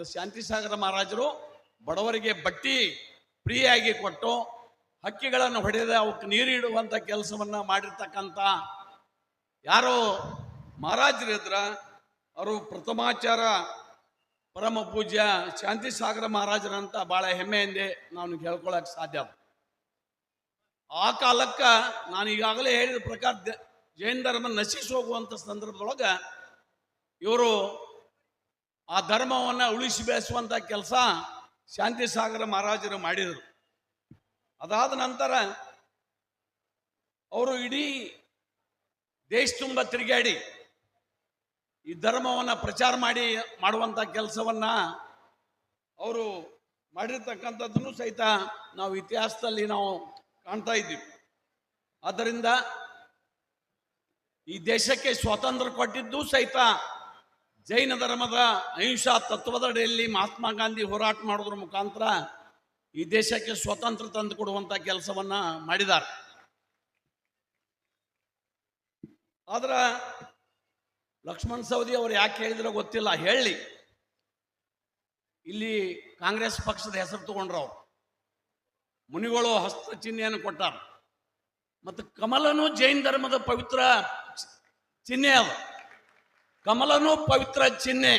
ಅದು ಶಾಂತಿಸಾಗರ ಮಹಾರಾಜರು ಬಡವರಿಗೆ ಬಟ್ಟಿ ಫ್ರೀಯಾಗಿ ಕೊಟ್ಟು ಹಕ್ಕಿಗಳನ್ನು ಹೊಡೆದ ಅವಕ್ಕೆ ನೀರಿಡುವಂಥ ಕೆಲಸವನ್ನ ಮಾಡಿರ್ತಕ್ಕಂಥ ಯಾರೋ ಮಹಾರಾಜರಿದ್ರ ಅವರು ಪ್ರಥಮಾಚಾರ ಪರಮ ಪೂಜ್ಯ ಶಾಂತಿ ಸಾಗರ ಮಹಾರಾಜರಂತ ಭಾಳ ಹೆಮ್ಮೆಯಿಂದೆ ನಾನು ಹೇಳ್ಕೊಳಕ್ ಸಾಧ್ಯ ಆ ಕಾಲಕ್ಕೆ ನಾನು ಈಗಾಗಲೇ ಹೇಳಿದ ಪ್ರಕಾರ ಜೈನ ಧರ್ಮ ನಶಿಸಿ ಹೋಗುವಂಥ ಸಂದರ್ಭದೊಳಗೆ ಇವರು ಆ ಧರ್ಮವನ್ನು ಉಳಿಸಿ ಬೆಳೆಸುವಂಥ ಕೆಲಸ ಶಾಂತಿ ಸಾಗರ ಮಹಾರಾಜರು ಮಾಡಿದರು. ಅದಾದ ನಂತರ ಅವರು ಇಡೀ ದೇಶ ತುಂಬ ತಿರುಗಾಡಿ ಈ ಧರ್ಮವನ್ನು ಪ್ರಚಾರ ಮಾಡಿ ಮಾಡುವಂಥ ಕೆಲಸವನ್ನ ಅವರು ಮಾಡಿರ್ತಕ್ಕಂಥದ್ದನ್ನು ಸಹಿತ ನಾವು ಇತಿಹಾಸದಲ್ಲಿ ನಾವು ಕಾಣ್ತಾ ಇದ್ದೀವಿ. ಆದ್ದರಿಂದ ಈ ದೇಶಕ್ಕೆ ಸ್ವಾತಂತ್ರ್ಯ ಕೊಟ್ಟಿದ್ದು ಸಹಿತ ಜೈನ ಧರ್ಮದ ಅಹಿಂಸಾ ತತ್ವದಡಿಯಲ್ಲಿ ಮಹಾತ್ಮ ಗಾಂಧಿ ಹೋರಾಟ ಮಾಡೋದ್ರ ಮುಖಾಂತರ ಈ ದೇಶಕ್ಕೆ ಸ್ವಾತಂತ್ರ್ಯ ತಂದು ಕೊಡುವಂಥ ಕೆಲಸವನ್ನ ಮಾಡಿದ್ದಾರೆ. ಆದ್ರ ಲಕ್ಷ್ಮಣ್ ಸವದಿ ಅವ್ರು ಯಾಕೆ ಹೇಳಿದ್ರೆ ಗೊತ್ತಿಲ್ಲ. ಹೇಳಿ. ಇಲ್ಲಿ ಕಾಂಗ್ರೆಸ್ ಪಕ್ಷದ ಹೆಸರು ತಗೊಂಡ್ರು ಅವ್ರು. ಮುನಿಗಳು ಹಸ್ತ ಚಿಹ್ನೆಯನ್ನು ಕೊಟ್ಟಾರ. ಮತ್ತು ಕಮಲನು ಜೈನ ಧರ್ಮದ ಪವಿತ್ರ ಚಿಹ್ನೆ ಅದು. ಕಮಲನು ಪವಿತ್ರ ಚಿಹ್ನೆ.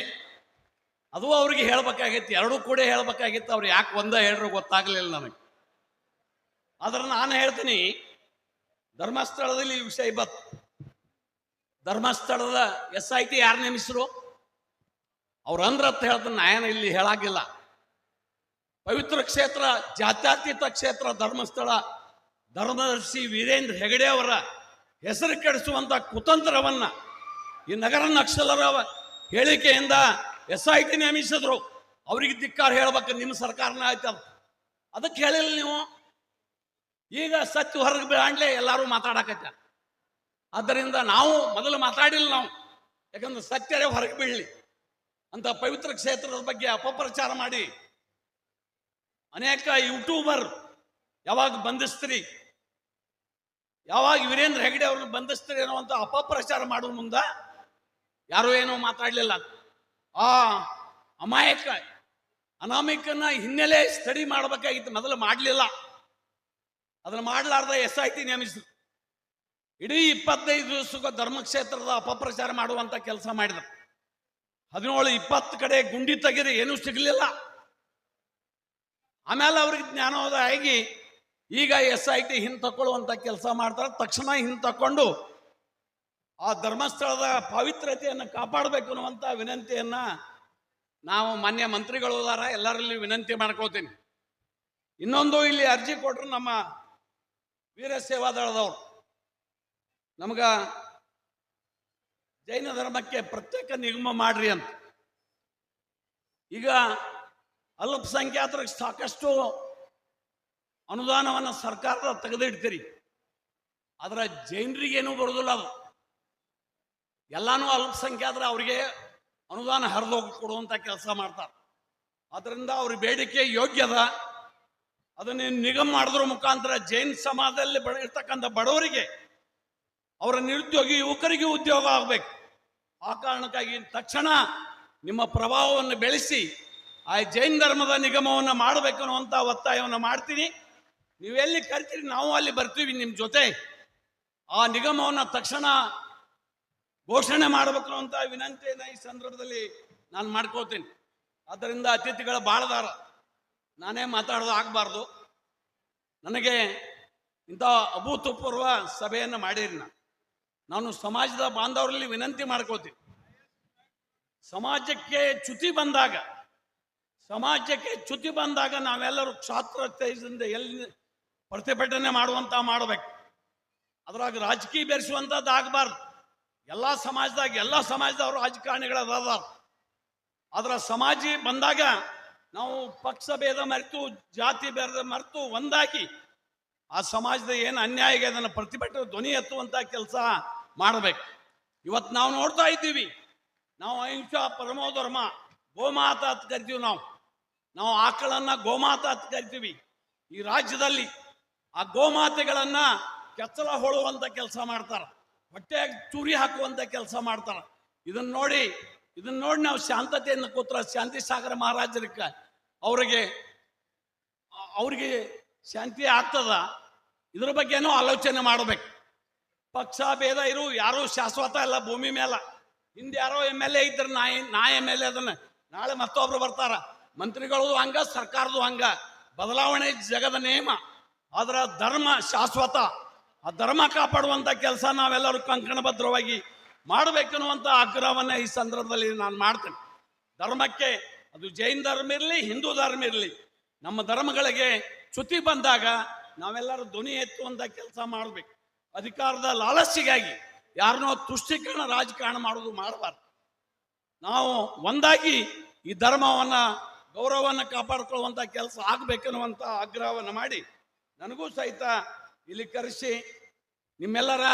ಅದು ಅವ್ರಿಗೆ ಹೇಳ್ಬೇಕಾಗಿತ್ತು ಎರಡೂ ಕೂಡ ಹೇಳ್ಬೇಕಾಗಿತ್ತು ಅವ್ರು ಯಾಕೆ ಒಂದ ಹೇಳ್ರು ಗೊತ್ತಾಗ್ಲಿಲ್ಲ ನನಗೆ. ಆದ್ರೆ ನಾನು ಹೇಳ್ತೀನಿ, ಧರ್ಮಸ್ಥಳದಲ್ಲಿ ಈ ವಿಷಯ ಬತ್ ಧರ್ಮಸ್ಥಳದ ಎಸ್ ಐ ಟಿ ಯಾರು ನೇಮಿಸ್ರು ಅವ್ರು ಅಂತ ಹೇಳ್ತಾನೆ ನಾಯನ ಇಲ್ಲಿ ಹೇಳಾಗಿಲ್ಲ. ಪವಿತ್ರ ಕ್ಷೇತ್ರ, ಜಾತ್ಯತೀತ ಕ್ಷೇತ್ರ, ಧರ್ಮಸ್ಥಳ. ಧರ್ಮದರ್ಶಿ ವೀರೇಂದ್ರ ಹೆಗಡೆ ಅವರ ಹೆಸರು ಕೆಡಿಸುವಂಥ ಕುತಂತ್ರವನ್ನ ಈ ನಗರ ನಕ್ಸಲರ ಹೇಳಿಕೆಯಿಂದ ಎಸ್ ಐ ಟಿ ನೇಮಿಸಿದ್ರು. ಅವ್ರಿಗೆ ಧಿಕ್ಕಾರ ಹೇಳ್ಬೇಕು, ನಿಮ್ಮ ಸರ್ಕಾರನ ಆಯ್ತದ ಅದಕ್ಕೆ ಹೇಳಿಲ್ಲ ನೀವು. ಈಗ ಸತ್ಯ ಹೊರಗೆ ಬಿಡಾಂಡ್ಲೆ ಎಲ್ಲರೂ ಮಾತಾಡಕತ್ತ ಆದ್ದರಿಂದ ನಾವು ಮೊದಲು ಮಾತಾಡಿಲ್ಲ ನಾವು. ಯಾಕಂದ್ರೆ ಸತ್ಯರೇ ಹೊರಗೆ ಬೀಳಲಿ. ಅಂತ ಪವಿತ್ರ ಕ್ಷೇತ್ರದ ಬಗ್ಗೆ ಅಪಪ್ರಚಾರ ಮಾಡಿ. ಅನೇಕ ಯೂಟ್ಯೂಬರ್ ಯಾವಾಗ ಬಂಧಿಸ್ತೀರಿ? ಯಾವಾಗ ವೀರೇಂದ್ರ ಹೆಗಡೆ ಅವ್ರನ್ನ ಬಂಧಿಸ್ತೀರಿ ಅನ್ನುವಂಥ ಅಪಪ್ರಚಾರ ಮಾಡುವ ಮುಂದ ಯಾರೂ ಏನೋ ಮಾತಾಡಲಿಲ್ಲ. ಆ ಅಮಾಯಕ, ಅನಾಮಿಕನ ಹಿನ್ನೆಲೆ ಸ್ಟಡಿ ಮಾಡಬೇಕಾಗಿತ್ತು. ಮೊದಲು ಮಾಡಲಿಲ್ಲ. ಅದನ್ನು ಮಾಡಲಾರ್ದ ಎಸ್ ಐ ಟಿ ನೇಮಿಸಿದ್ರು. ಇಡೀ ಇಪ್ಪತ್ತೈದು ದಿವಸಕ್ಕೂ ಧರ್ಮಕ್ಷೇತ್ರದ ಅಪಪ್ರಚಾರ ಮಾಡುವಂತ ಕೆಲಸ ಮಾಡಿದ್ರು. ಹದಿನೇಳು, ಇಪ್ಪತ್ತು ಕಡೆ ಗುಂಡಿ ತೆಗೆದು ಏನೂ ಸಿಗಲಿಲ್ಲ. ಆಮೇಲೆ ಅವ್ರಿಗೆ ಜ್ಞಾನೋದಯ ಆಗಿ ಈಗ ಎಸ್ ಐ ಟಿ ಹಿಂತಕೊಳ್ಳುವಂತ ಕೆಲಸ ಮಾಡ್ತಾರೆ. ತಕ್ಷಣ ಹಿಂತಕೊಂಡು ಆ ಧರ್ಮಸ್ಥಳದ ಪವಿತ್ರತೆಯನ್ನು ಕಾಪಾಡಬೇಕು ಅನ್ನುವಂಥ ವಿನಂತಿಯನ್ನು ನಾವು ಮಾನ್ಯ ಮಂತ್ರಿಗಳು ಹೋದಾರ ಎಲ್ಲರಲ್ಲಿ ವಿನಂತಿ ಮಾಡ್ಕೋತೀನಿ. ಇನ್ನೊಂದು ಇಲ್ಲಿ ಅರ್ಜಿ ಕೊಟ್ಟರು ನಮ್ಮ ವೀರ ಸೇವಾದಳದವ್ರು. ನಮಗ ಜೈನ ಧರ್ಮಕ್ಕೆ ಪ್ರತ್ಯೇಕ ನಿಗಮ ಮಾಡ್ರಿ ಅಂತ. ಈಗ ಅಲ್ಪಸಂಖ್ಯಾತರಿಗೆ ಸಾಕಷ್ಟು ಅನುದಾನವನ್ನು ಸರ್ಕಾರದ ತೆಗೆದಿಡ್ತೀರಿ. ಆದ್ರೆ ಜೈನರಿಗೇನು ಬರೋದಿಲ್ಲ ಅದು. ಎಲ್ಲಾನು ಅಲ್ಪಸಂಖ್ಯಾತರ ಅವರಿಗೆ ಅನುದಾನ ಹರಿದೋಗಿ ಕೊಡುವಂತ ಕೆಲಸ ಮಾಡ್ತಾರೆ. ಅದರಿಂದ ಅವ್ರ ಬೇಡಿಕೆ ಯೋಗ್ಯದ. ಅದನ್ನ ನಿಗಮ ಮಾಡಿದ್ರ ಮುಖಾಂತರ ಜೈನ್ ಸಮಾಜದಲ್ಲಿ ಬಡ ಇರ್ತಕ್ಕಂಥ ಬಡವರಿಗೆ ಅವರ ನಿರುದ್ಯೋಗಿ ಯುವಕರಿಗೆ ಉದ್ಯೋಗ ಆಗಬೇಕು. ಆ ಕಾರಣಕ್ಕಾಗಿ ತಕ್ಷಣ ನಿಮ್ಮ ಪ್ರಭಾವವನ್ನು ಬೆಳೆಸಿ ಆ ಜೈನ್ ಧರ್ಮದ ನಿಗಮವನ್ನು ಮಾಡಬೇಕು ಅನ್ನುವಂಥ ಒತ್ತಾಯವನ್ನು ಮಾಡ್ತೀನಿ. ನೀವೆಲ್ಲಿ ಕರಿತೀರಿ? ನಾವು ಅಲ್ಲಿ ಬರ್ತೀವಿ ನಿಮ್ಮ ಜೊತೆ. ಆ ನಿಗಮವನ್ನು ತಕ್ಷಣ ಘೋಷಣೆ ಮಾಡಬೇಕು ಅಂತ ವಿನಂತಿಯನ್ನು ಈ ಸಂದರ್ಭದಲ್ಲಿ ನಾನು ಮಾಡ್ಕೋತೀನಿ ಆದ್ದರಿಂದ ಅತಿಥಿಗಳ ಬಾಳದಾರ. ನಾನೇ ಮಾತಾಡೋದು ಆಗಬಾರ್ದು. ನನಗೆ ಇಂಥ ಅಭೂತಪೂರ್ವ ಸಭೆಯನ್ನು ಮಾಡಿರಿ ನಾನು. ನಾನು ಸಮಾಜದ ಬಾಂಧವರಲ್ಲಿ ವಿನಂತಿ ಮಾಡ್ಕೋತೀನಿ ಸಮಾಜಕ್ಕೆ ಚ್ಯುತಿ ಬಂದಾಗ, ಸಮಾಜಕ್ಕೆ ಚ್ಯುತಿ ಬಂದಾಗ ನಾವೆಲ್ಲರೂ ಕ್ಷಾತ್ರ ತೇಜದಿಂದ ಎಲ್ಲಿ ಪ್ರತಿಭಟನೆ ಮಾಡುವಂತ ಮಾಡಬೇಕು. ಅದ್ರಾಗ ರಾಜಕೀಯ ಬೆರೆಸುವಂಥದ್ದು ಆಗಬಾರ್ದು. ಎಲ್ಲ ಸಮಾಜದಾಗ, ಎಲ್ಲ ಸಮಾಜದವರು ರಾಜಕಾರಣಿಗಳ ಅದಾರ ಅದರ ಸಮಾಜ ಬಂದಾಗ ನಾವು ಪಕ್ಷ ಭೇದ ಮರೆತು, ಜಾತಿ ಭೇದ ಮರೆತು ಒಂದಾಗಿ ಆ ಸಮಾಜದ ಏನು ಅನ್ಯಾಯ ಇದೆ ಅದನ್ನು ಪ್ರತಿಭಟನೆ ಧ್ವನಿ ಎತ್ತುವಂತ ಕೆಲಸ ಮಾಡಬೇಕು. ಇವತ್ತು ನಾವು ನೋಡ್ತಾ ಇದ್ದೀವಿ, ನಾವು ಅಹಿಂಸಾ ಪರಮೋ ಧರ್ಮ ಗೋಮಾತ ಅಂತ ಕರಿತೀವಿ ನಾವು. ನಾವು ಆಕಳನ್ನ ಗೋಮಾತ ಅಂತ ಕರಿತೀವಿ. ಈ ರಾಜ್ಯದಲ್ಲಿ ಆ ಗೋಮಾತೆಗಳನ್ನ ಕೆಚ್ಚಲ ಹೊಳುವಂತ ಕೆಲಸ ಮಾಡ್ತಾರ. ಹೊಟ್ಟೆಯಾಗಿ ಚೂರಿ ಹಾಕುವಂತ ಕೆಲಸ ಮಾಡ್ತಾರ. ಇದನ್ನ ನೋಡಿ ಇದನ್ನ ನೋಡಿ ನಾವು ಶಾಂತತೆಯನ್ನು ಕೂತ್ರ ಶಾಂತಿ ಸಾಗರ ಮಹಾರಾಜರಿಕ ಅವರಿಗೆ ಅವರಿಗೆ ಶಾಂತಿ ಆಗ್ತದ, ಇದ್ರ ಬಗ್ಗೆನೂ ಆಲೋಚನೆ ಮಾಡಬೇಕು. ಪಕ್ಷ ಭೇದ ಇರು, ಯಾರೂ ಶಾಶ್ವತ ಇಲ್ಲ, ಭೂಮಿ ಮೇಲೆ. ಹಿಂದೆ ಯಾರೋ ಎಂ ಎಲ್ ಎ ಇದ್ರೆ ನಾ ನಾ ಎಂ ಎಲ್ ಎ ಅದನ್ನ, ನಾಳೆ ಮತ್ತೊಬ್ರು ಬರ್ತಾರ. ಮಂತ್ರಿಗಳು ಹಂಗ, ಸರ್ಕಾರದು ಹಂಗ. ಬದಲಾವಣೆ ಜಗದ ನೇಮ. ಆದ್ರ ಧರ್ಮ ಶಾಶ್ವತ. ಆ ಧರ್ಮ ಕಾಪಾಡುವಂತ ಕೆಲಸ ನಾವೆಲ್ಲರೂ ಕಂಕಣಬದ್ಧವಾಗಿ ಮಾಡಬೇಕನ್ನುವಂತ ಆಗ್ರಹವನ್ನು ಈ ಸಂದರ್ಭದಲ್ಲಿ ನಾನು ಮಾಡ್ತೇನೆ. ಧರ್ಮಕ್ಕೆ ಅದು ಜೈನ ಧರ್ಮ ಇರಲಿ, ಹಿಂದೂ ಧರ್ಮ ಇರಲಿ, ನಮ್ಮ ಧರ್ಮಗಳಿಗೆ ಚ್ಯುತಿ ಬಂದಾಗ ನಾವೆಲ್ಲರೂ ಧ್ವನಿ ಎತ್ತುವಂತ ಕೆಲಸ ಮಾಡಬೇಕು. ಅಧಿಕಾರದ ಲಾಲಸ್ಸಿಗಾಗಿ ಯಾರನ್ನೋ ತುಷ್ಟೀಕರಣ ರಾಜಕಾರಣ ಮಾಡೋದು ಮಾಡಬಾರ್ದು. ನಾವು ಒಂದಾಗಿ ಈ ಧರ್ಮವನ್ನ, ಗೌರವವನ್ನು ಕಾಪಾಡ್ಕೊಳ್ಳುವಂಥ ಕೆಲಸ ಆಗ್ಬೇಕನ್ನುವಂತ ಆಗ್ರಹವನ್ನು ಮಾಡಿ ನನಗೂ ಸಹಿತ ಇಲ್ಲಿ ಕರೆಸಿ ನಿಮ್ಮೆಲ್ಲರ